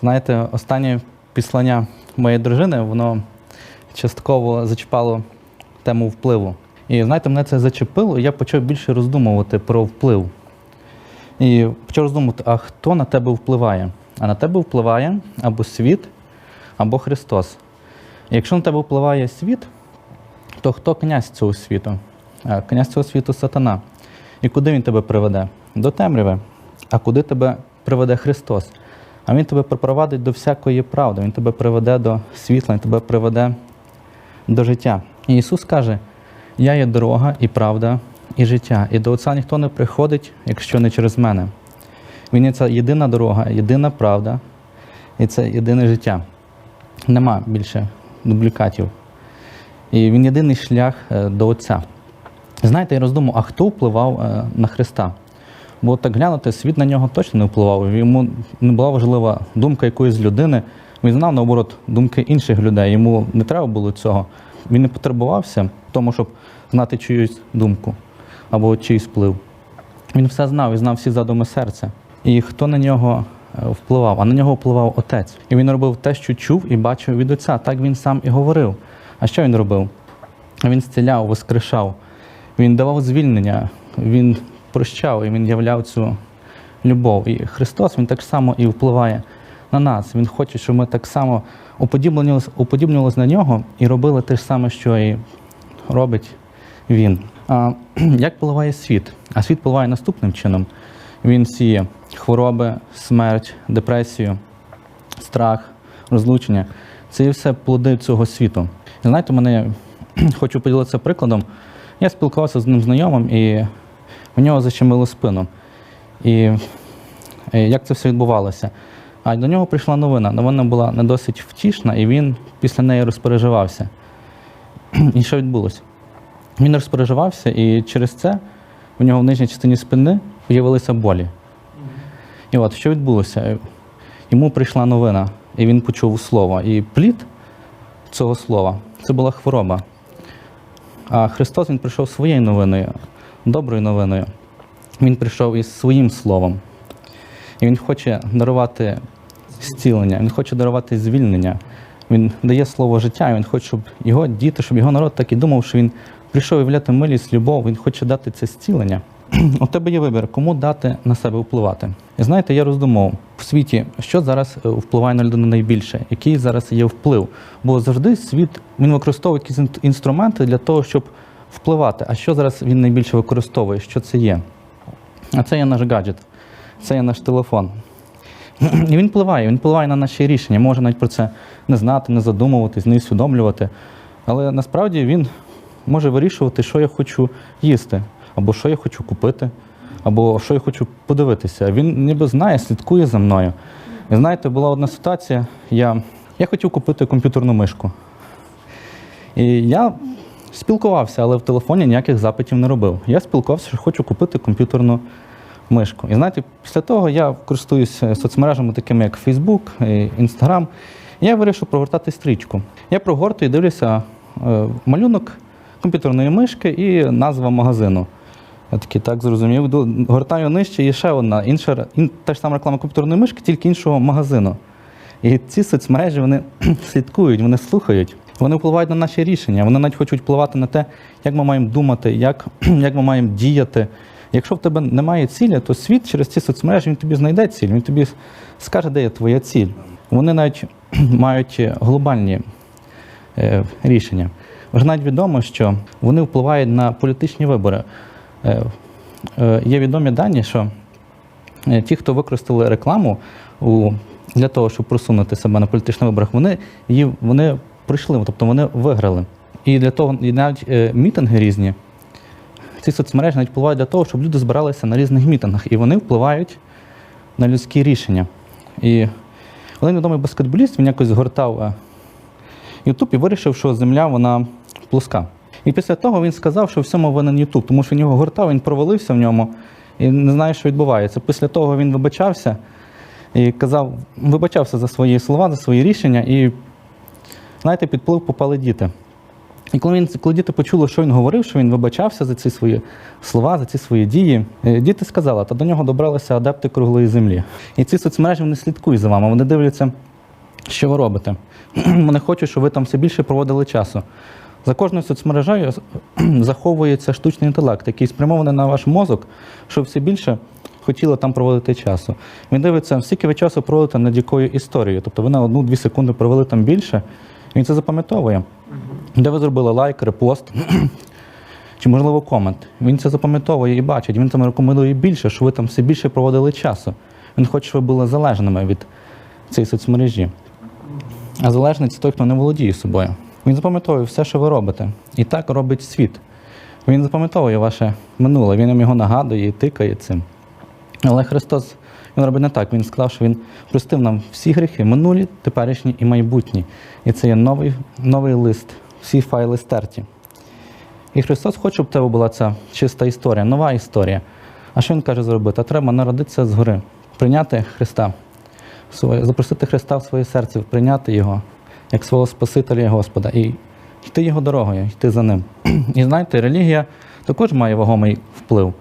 Знаєте, останнє післання моєї дружини, воно частково зачіпало тему впливу. І знаєте, мене це зачепило, і я почав більше роздумувати про вплив. І почав роздумувати, а хто на тебе впливає? А на тебе впливає або світ, або Христос. І якщо на тебе впливає світ, то хто князь цього світу? Князь цього світу сатана. І куди він тебе приведе? До темряви. А куди тебе приведе Христос? А Він тебе припровадить до всякої правди, Він тебе приведе до світла, Він тебе приведе до життя. І Ісус каже: Я є дорога і правда, і життя. І до Отця ніхто не приходить, якщо не через мене. Він є ця єдина дорога, єдина правда, і це єдине життя. Нема більше дублікатів. І він єдиний шлях е, до Отця. Знаєте, я роздумав, а хто впливав е, на Христа? Бо так глянути, світ на нього точно не впливав. Йому не була важлива думка якоїсь людини. Він знав, наоборот, думки інших людей. Йому не треба було цього. Він не потребувався в тому, щоб знати чиюсь думку або чийсь вплив. Він все знав і знав всі задуми серця. І хто на нього е, впливав? А на нього впливав отець. І він робив те, що чув і бачив від отця. Так він сам і говорив. А що він робив? Він зціляв, воскрешав, він давав звільнення, він прощав і він являв цю любов. І Христос Він так само і впливає на нас. Він хоче, щоб ми так само уподібнювалися уподібнювалися на нього і робили те ж саме, що і робить він. А, як впливає світ? А світ впливає наступним чином. Він сіє хвороби, смерть, депресію, страх, розлучення. Це є все плоди цього світу. І знаєте, мене хочу поділитися прикладом. Я спілкувався з одним знайомим, і у нього защемило спину. І е, як це все відбувалося? А до нього прийшла новина. Новина була не досить втішна, і він після неї розпереживався. І що відбулося? Він розпереживався, і через це у нього в нижній частині спини з'явилися болі. І от що відбулося? Йому прийшла новина, і він почув слово. І плід цього слова це була хвороба. А Христос Він прийшов своєю новиною, доброю новиною. Він прийшов із своїм словом. І Він хоче дарувати зцілення, Він хоче дарувати звільнення. Він дає слово життя, і він хоче, щоб його діти, щоб його народ так і думав, що він прийшов являти милість, любов, він хоче дати це зцілення. У тебе є вибір, кому дати на себе впливати. І знаєте, я роздумав в світі, що зараз е, впливає на людину найбільше, який зараз є вплив. Бо завжди світ він використовує якісь інструменти для того, щоб впливати. А що зараз він найбільше використовує? Що це є? А це є наш гаджет, це є наш телефон. І він впливає, він впливає на наші рішення. Може навіть про це не знати, не задумуватись, не усвідомлювати. Але насправді він може вирішувати, що я хочу їсти, або що я хочу купити, або що я хочу подивитися. Він ніби знає, слідкує за мною. І знаєте, була одна ситуація, я, я хотів купити комп'ютерну мишку. І я спілкувався, але в телефоні ніяких запитів не робив. Я спілкувався, що хочу купити комп'ютерну мишку. І знаєте, після того я користуюся соцмережами, такими як Facebook, Instagram. І я вирішив прогортати стрічку. Я прогортую і дивлюся е, малюнок комп'ютерної мишки і назва магазину. Я такий так зрозумів. Гортаю нижче і ще одна інша та ж сама реклама комп'ютерної мишки, тільки іншого магазину. І ці соцмережі вони слідкують, вони слухають, вони впливають на наші рішення. Вони навіть хочуть впливати на те, як ми маємо думати, як, як ми маємо діяти. Якщо в тебе немає цілі, то світ через ці соцмережі він тобі знайде ціль, він тобі скаже, де є твоя ціль. Вони навіть мають глобальні е, рішення. Вже навіть відомо, що вони впливають на політичні вибори. Е, е, є відомі дані, що е, ті, хто використали рекламу у, для того, щоб просунути себе на політичних виборах, вони її вони пройшли, тобто вони виграли. І для того, і навіть е, мітинги різні, ці соцмережі навіть впливають для того, щоб люди збиралися на різних мітингах, і вони впливають на людські рішення. І один відомий баскетболіст він якось згортав е, Ютуб і вирішив, що земля вона плоска. І після того він сказав, що всьому винен Ютуб, тому що він його гортав, він провалився в ньому і не знає, що відбувається. Після того він вибачався і казав, вибачався за свої слова, за свої рішення, і знаєте, під вплив попали діти. І коли, він, коли діти почули, що він говорив, що він вибачався за ці свої слова, за ці свої дії, е, діти сказали, та до нього добралися адепти круглої землі. І ці соцмережі вони слідкують за вами, вони дивляться, що ви робите. Вони хочуть, щоб ви там все більше проводили часу. За кожною соцмережею заховується штучний інтелект, який спрямований на ваш мозок, щоб все більше хотіли там проводити часу. Він дивиться, скільки ви часу проводите над якою історією. Тобто ви на одну-дві секунди провели там більше, він це запам'ятовує. Де ви зробили лайк, репост, чи, можливо, комент. Він це запам'ятовує і бачить. Він там рекомендує більше, що ви там все більше проводили часу. Він хоче, щоб ви були залежними від цієї соцмережі. А залежний це той, хто не володіє собою. Він запам'ятовує все, що ви робите. І так робить світ. Він запам'ятовує ваше минуле, він вам його нагадує і тикає цим. Але Христос він робить не так. Він сказав, що Він простив нам всі гріхи, минулі, теперішні і майбутні. І це є новий, новий лист, всі файли стерті. І Христос хоче, щоб в тебе була ця чиста історія, нова історія. А що Він каже зробити? Треба народитися згори, прийняти Христа, запросити Христа в своє серце, прийняти Його як свого Спасителя і Господа, і йти Його дорогою, йти за ним. І знаєте, релігія також має вагомий вплив,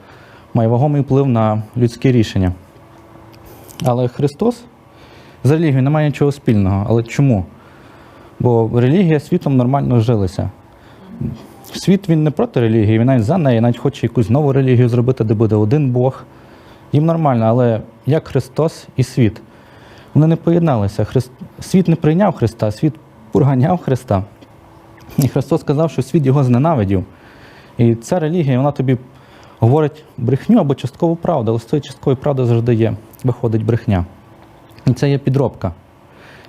має вагомий вплив на людські рішення. Але Христос з релігією не має нічого спільного. Але чому? Бо релігія світом нормально жилася. Світ він не проти релігії, він навіть за неї, навіть хоче якусь нову релігію зробити, де буде один Бог. Їм нормально, але як Христос і світ. Вони не поєдналися. Христ... Світ не прийняв Христа, світ пурганяв Христа. І Христос сказав, що світ його зненавидів. І ця релігія, вона тобі говорить брехню або часткову правду, але з цієї часткової правди завжди є, виходить брехня. І це є підробка.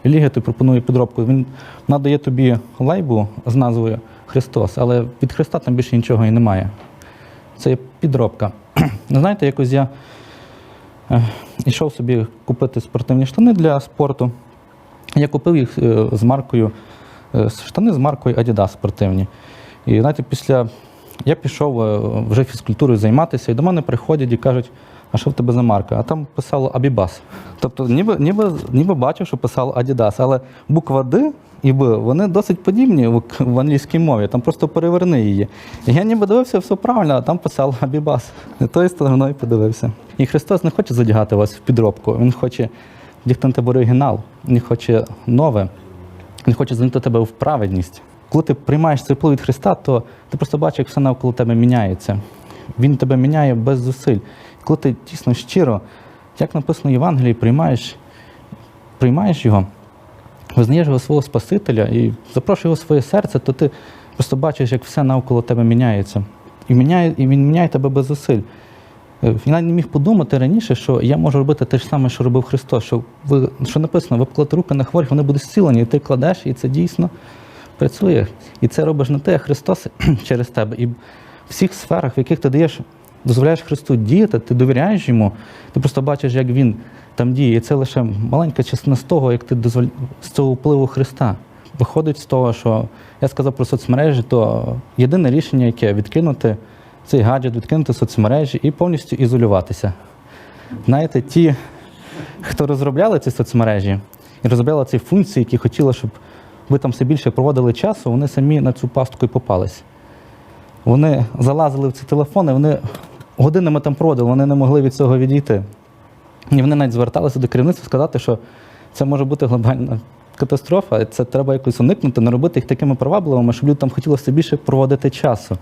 Релігія тобі пропонує підробку. Він вона дає тобі лейбу з назвою Христос, але від Христа там більше нічого і немає. Це є підробка. Знаєте, якось я е, йшов собі купити спортивні штани для спорту. Я купив їх е, з маркою, е, штани з маркою Adidas спортивні. І знаєте, після я пішов е, вже фізкультурою займатися, і до мене приходять і кажуть, а що в тебе за марка? А там писало Абібас. Тобто, ніби, ніби, ніби бачив, що писало Adidas, але буква Д і Б, вони досить подібні в, в англійській мові, там просто переверни її. І я ніби дивився все правильно, а там писало Абібас. І тою стороною подивився. І Христос не хоче задягати вас в підробку, Він хоче вдягти тебе оригінал, Він хоче нове, Він хоче звернути тебе в праведність. Коли ти приймаєш цей вплив від Христа, то ти просто бачиш, як все навколо тебе міняється. Він тебе міняє без зусиль. Коли ти дійсно щиро, як написано в Євангелії, приймаєш, приймаєш його, визнаєш його свого Спасителя і запрошуєш його в своє серце, то ти просто бачиш, як все навколо тебе міняється. І, міняє, і він міняє тебе без зусиль. Е, Я навіть не міг подумати раніше, що я можу робити те ж саме, що робив Христос. Що, ви, що написано, ви покладете руки на хворих, вони будуть зцілені, і ти кладеш, і це дійсно працює. І це робиш не ти, а Христос через тебе. І в всіх сферах, в яких ти даєш, дозволяєш Христу діяти, ти довіряєш йому, ти просто бачиш, як він там діє. І це лише маленька частина з того, як ти дозволя... з цього впливу Христа. Виходить з того, що я сказав про соцмережі, то єдине рішення, яке відкинути цей гаджет, відкинути соцмережі і повністю ізолюватися. Знаєте, ті, хто розробляли ці соцмережі і розробляли ці функції, які хотіли, щоб ви там все більше проводили часу, вони самі на цю пастку і попались. Вони залазили в ці телефони, вони годинами там проводили, вони не могли від цього відійти. І вони навіть зверталися до керівництва сказати, що це може бути глобальна катастрофа, і це треба якось уникнути, не робити їх такими привабливими, щоб люди там хотіли більше проводити часу.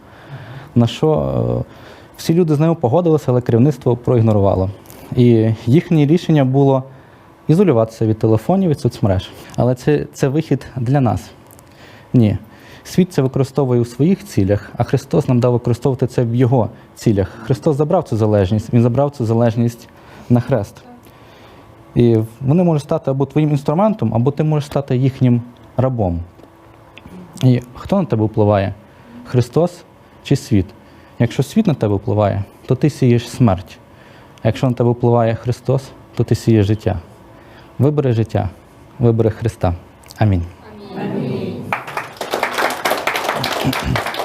На що е, всі люди з ними погодилися, але керівництво проігнорувало. І їхнє рішення було ізолюватися від телефонів, від соцмереж. Але це, це вихід для нас. Ні. Світ це використовує у своїх цілях, а Христос нам дав використовувати це в Його цілях. Христос забрав цю залежність, Він забрав цю залежність на хрест. І вони можуть стати або твоїм інструментом, або ти можеш стати їхнім рабом. І хто на тебе впливає? Христос чи світ? Якщо світ на тебе впливає, то ти сієш смерть. А якщо на тебе впливає Христос, то ти сієш життя. Вибери життя, вибери Христа. Амінь. Mm-hmm.